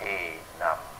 ที่นำ